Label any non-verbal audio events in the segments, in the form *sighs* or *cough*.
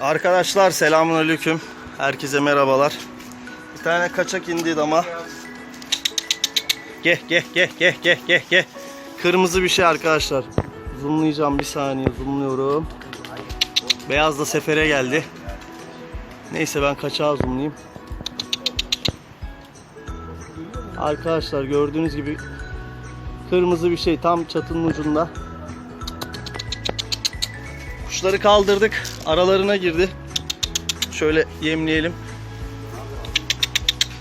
Arkadaşlar selamünaleyküm. Herkese merhabalar. Bir tane kaçak indi ama. Geh geh geh geh geh geh geh. Kırmızı bir şey arkadaşlar. Zoomlayacağım bir saniye zoomluyorum. Beyaz da sefere geldi. Neyse ben kaçağı zoomlayayım. Arkadaşlar gördüğünüz gibi kırmızı bir şey tam çatının ucunda. Kuşları kaldırdık. Aralarına girdi. Şöyle yemleyelim.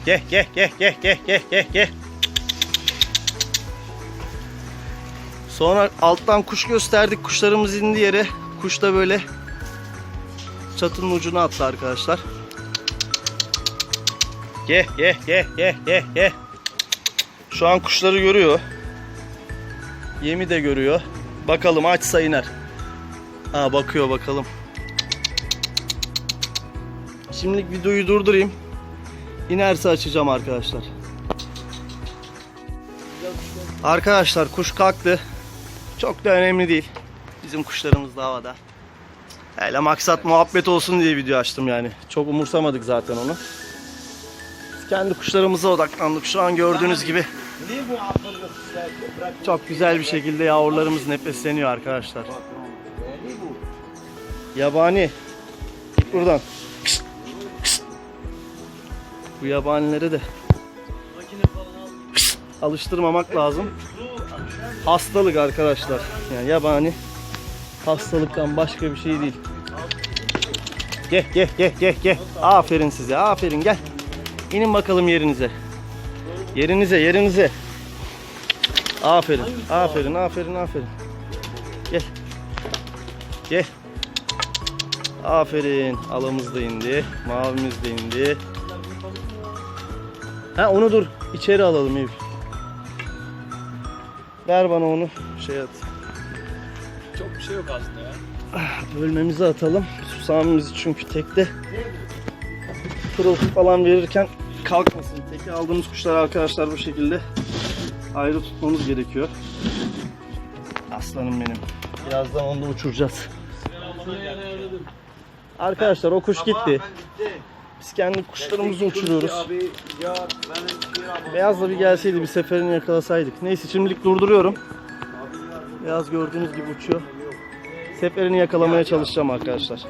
Geh geh geh geh geh geh geh geh. Sonra alttan kuş gösterdik. Kuşlarımız indi yere. Kuş da böyle çatının ucuna attı arkadaşlar. Geh geh geh geh geh geh. Şu an kuşları görüyor. Yemi de görüyor. Bakalım açsa iner. Ha bakıyor bakalım. Şimdilik videoyu durdurayım. İnerse açacağım arkadaşlar. Arkadaşlar kuş kalktı. Çok da önemli değil. Bizim kuşlarımız da havada. Öyle maksat muhabbet olsun diye video açtım yani. Çok umursamadık zaten onu. Biz kendi kuşlarımıza odaklandık. Şu an gördüğünüz gibi çok güzel bir şekilde yavrularımız nefesleniyor arkadaşlar. Yabani. Buradan. Bu yabanileri de alıştırmamak lazım. Hastalık arkadaşlar. Yani yabani hastalıktan başka bir şey değil. Gel gel gel gel gel. Aferin size. Aferin gel. İnin bakalım yerinize. Yerinize yerinize. Aferin. Aferin aferin aferin. Gel. Gel. Aferin. Alamız da indi. Mavimiz de indi. Ha onu dur. İçeri alalım Eyüp. Ver bana onu. Şey at. Çok bir şey yok aslında ya. Bölmemizi atalım. Susamimizi çünkü tekte pırıltı falan verirken kalkmasın. Teke aldığımız kuşlar arkadaşlar bu şekilde ayrı tutmamız gerekiyor. Aslanım benim. Birazdan onu da uçuracağız. Arkadaşlar o kuş gitti. Biz kendi kuşlarımızı uçuruyoruz. Beyaz da bir gelseydi bir seferini yakalasaydık. Neyse şimdilik durduruyorum. Beyaz gördüğünüz gibi uçuyor. Seferini yakalamaya çalışacağım arkadaşlar.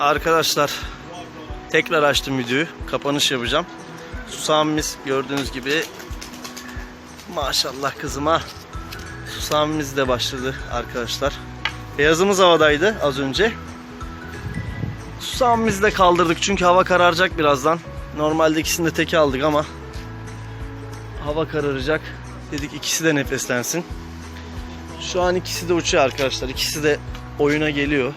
Arkadaşlar tekrar açtım videoyu. Kapanış yapacağım. Susamimiz gördüğünüz gibi maşallah kızıma susamimiz de başladı arkadaşlar. Beyazımız havadaydı az önce. Susamimizi de kaldırdık çünkü hava kararacak birazdan. Normalde ikisini de teke aldık ama hava kararacak. Dedik ikisi de nefeslensin. Şu an ikisi de uçuyor arkadaşlar. İkisi de oyuna geliyor.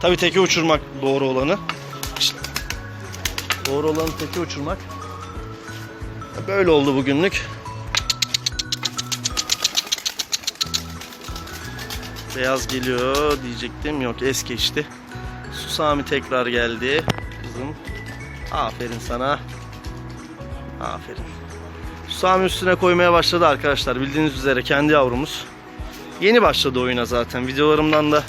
Tabii teke uçurmak doğru olanı. Doğru olanı teke uçurmak. Böyle oldu bugünlük. Beyaz geliyor diyecektim. Yok es geçti. Susami tekrar geldi. Kızım. Aferin sana. Aferin. Susami üstüne koymaya başladı arkadaşlar. Bildiğiniz üzere kendi yavrumuz. Yeni başladı oyuna zaten. Videolarımdan da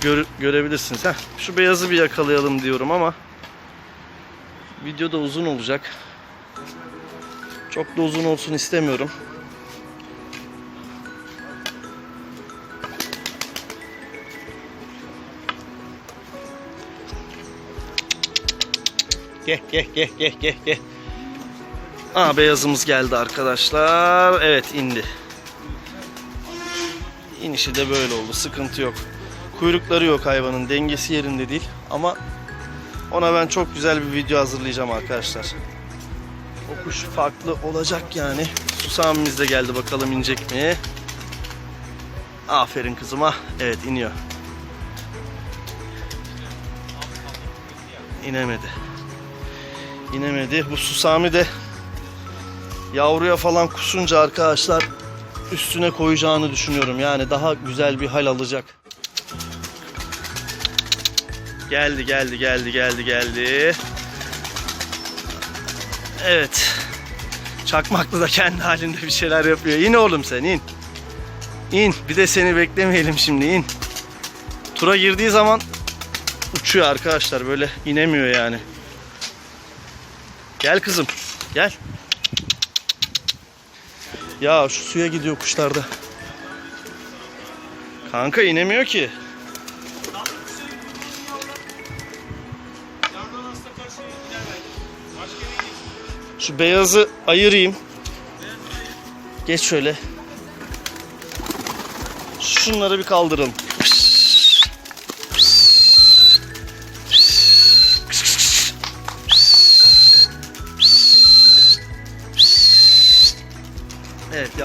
gör- görebilirsiniz. Heh, şu beyazı bir yakalayalım diyorum ama video da uzun olacak. Çok da uzun olsun istemiyorum. Geh geh geh geh geh geh. Aa beyazımız geldi arkadaşlar. Evet indi. İnişi de böyle oldu. Sıkıntı yok. Kuyrukları yok hayvanın. Dengesi yerinde değil. Ama ona ben çok güzel bir video hazırlayacağım arkadaşlar. O kuş farklı olacak yani. Susamimiz de geldi. Bakalım inecek mi? Aferin kızıma. Evet iniyor. İnemedi. İnemedi. Bu susami de yavruya falan kusunca arkadaşlar üstüne koyacağını düşünüyorum. Yani daha güzel bir hal alacak. Geldi geldi geldi geldi geldi. Evet. Çakmaklı da kendi halinde bir şeyler yapıyor. İn oğlum sen in. İn. Bir de seni beklemeyelim şimdi in. Tura girdiği zaman uçuyor arkadaşlar böyle inemiyor yani. Gel kızım gel. Ya şu suya gidiyor kuşlarda. Kanka inemiyor ki. Şu beyazı ayırayım. Geç şöyle. Şunları bir kaldıralım.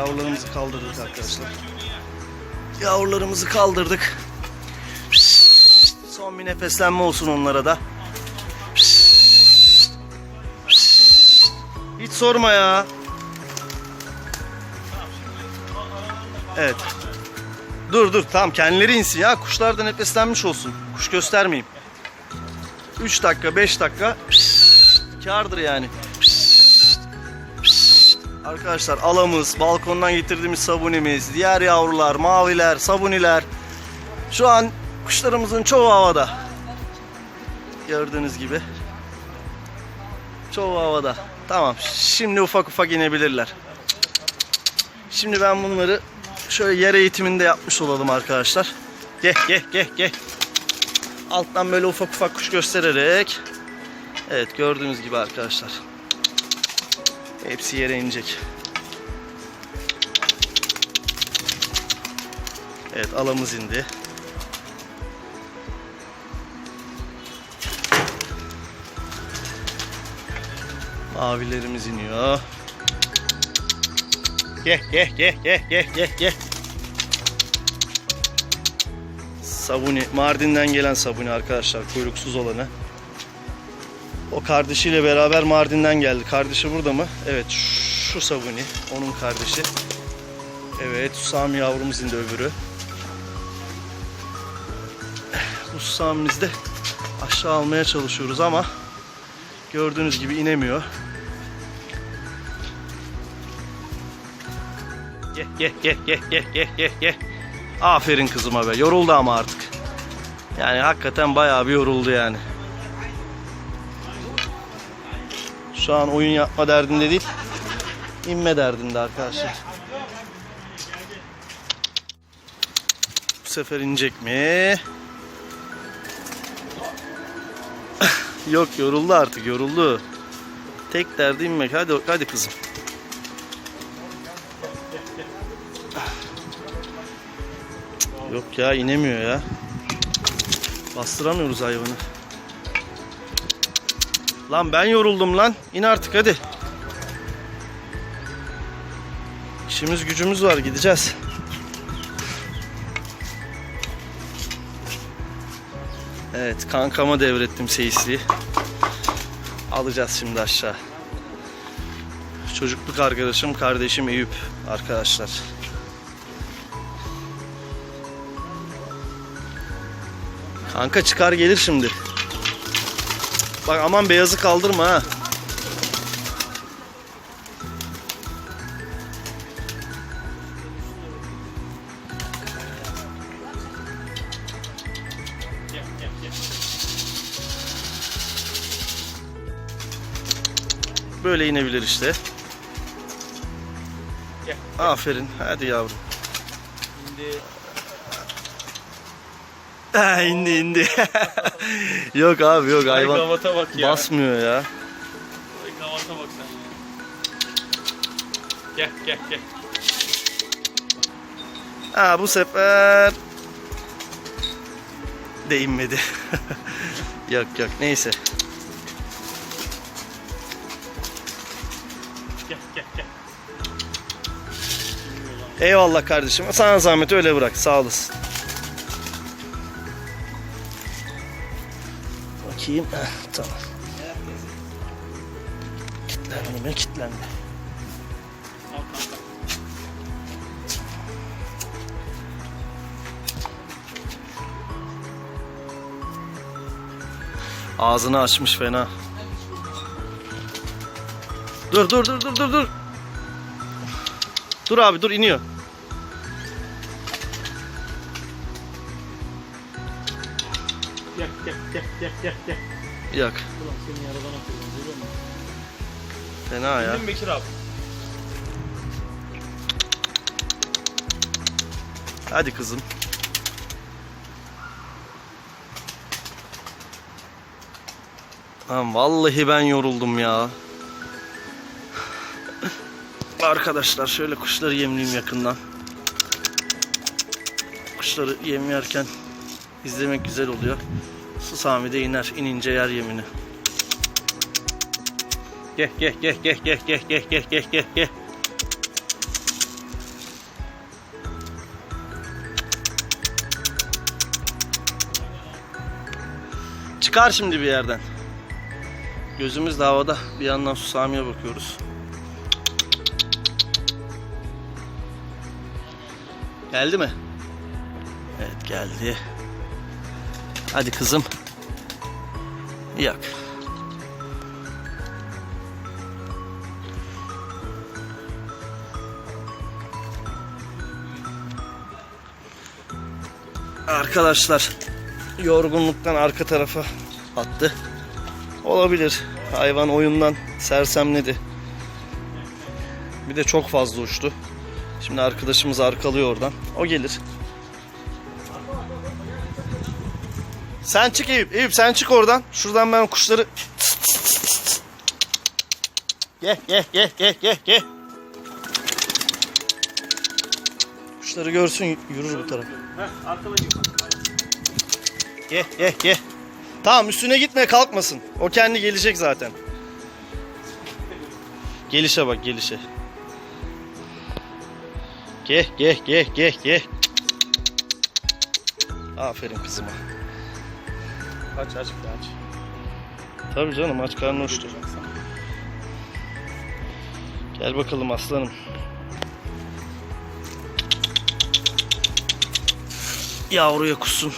Yavrularımızı kaldırdık arkadaşlar. Yavrularımızı kaldırdık. Son bir nefeslenme olsun onlara da. Hiç sorma ya. Evet. Dur dur tamam kendileri insin ya. Kuşlar da nefeslenmiş olsun. Kuş göstermeyeyim. 3 dakika 5 dakika kârdır yani. Arkadaşlar alamız, balkondan getirdiğimiz sabunimiz, diğer yavrular, maviler, sabuniler. Şu an kuşlarımızın çoğu havada. Gördüğünüz gibi. Çoğu havada. Tamam. Şimdi ufak ufak inebilirler. Şimdi ben bunları şöyle yer eğitiminde yapmış olalım arkadaşlar. Gel gel gel gel. Alttan böyle ufak ufak kuş göstererek. Evet gördüğünüz gibi arkadaşlar. Hepsi yere inecek. Evet alamız indi. Mavilerimiz iniyor. Gel gel gel gel gel gel gel. Sabuni, Mardin'den gelen sabuni arkadaşlar, kuyruksuz olanı. O kardeşiyle beraber Mardin'den geldi. Kardeşi burada mı? Evet, şu sabuni, onun kardeşi. Evet, Susami yavrumuz indi öbürü. Bu Susamimizi de aşağı almaya çalışıyoruz ama gördüğünüz gibi inemiyor. Gel gel gel gel gel gel gel gel. Aferin kızıma be. Yoruldu ama artık. Yani hakikaten bayağı bir yoruldu yani. Şu an oyun yapma derdinde değil. inme derdinde arkadaşlar. Bu sefer inecek mi? *laughs* Yok yoruldu artık yoruldu. Tek derdi inmek. Hadi hadi kızım. Yok ya inemiyor ya. Bastıramıyoruz hayvanı. Lan ben yoruldum lan. İn artık hadi. İşimiz gücümüz var gideceğiz. Evet kankama devrettim seyisliği. Alacağız şimdi aşağı. Çocukluk arkadaşım kardeşim Eyüp arkadaşlar. Kanka çıkar gelir şimdi. Bak aman beyazı kaldırma ha. Böyle inebilir işte. Gel. Aferin. Hadi yavrum. Şimdi Ha, indi indi. *laughs* *laughs* yok abi yok Ay hayvan kavata bak ya. basmıyor ya. Kavata bak sen ya. Gel gel gel. Ha bu sefer de inmedi. *laughs* yok yok neyse. Gel gel gel. Eyvallah kardeşim. Sana zahmet öyle bırak. Sağ olasın. Bakayım. Heh, tamam. Kitlendi mi? Kitlendi. Ağzını açmış fena. Dur dur dur dur dur dur. Dur abi dur iniyor. Gel gel gel. Yak. Ulan seni yaradan atıyorum görüyor musun? Fena ya. Bildin Bekir abi? Hadi kızım. Lan vallahi ben yoruldum ya. *sighs* Arkadaşlar şöyle kuşları yemleyeyim yakından. Kuşları yem yerken izlemek güzel oluyor. Su Sami de iner. inince yer yemini. Gel gel gel gel gel gel gel gel gel gel gel. Çıkar şimdi bir yerden. Gözümüz de havada. Bir yandan Susami'ye bakıyoruz. Geldi mi? Evet geldi. Hadi kızım. Yak. Arkadaşlar yorgunluktan arka tarafa attı. Olabilir. Hayvan oyundan sersemledi. Bir de çok fazla uçtu. Şimdi arkadaşımız arkalıyor oradan. O gelir. Sen çık Eyüp. Eyüp sen çık oradan. Şuradan ben kuşları... Gel gel gel gel gel gel. Kuşları görsün yürür bu tarafa. Heh arkana gir. Gel gel gel. Tamam üstüne gitme kalkmasın. O kendi gelecek zaten. Gelişe bak gelişe. Gel gel gel gel gel. Aferin kızıma. Aç aç bir aç. Tabii canım aç karnı uçtu. Gel bakalım aslanım. Yavruya kussun.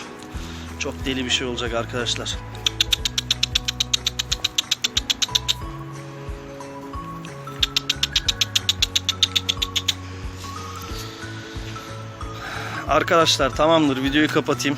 Çok deli bir şey olacak arkadaşlar. Arkadaşlar tamamdır videoyu kapatayım.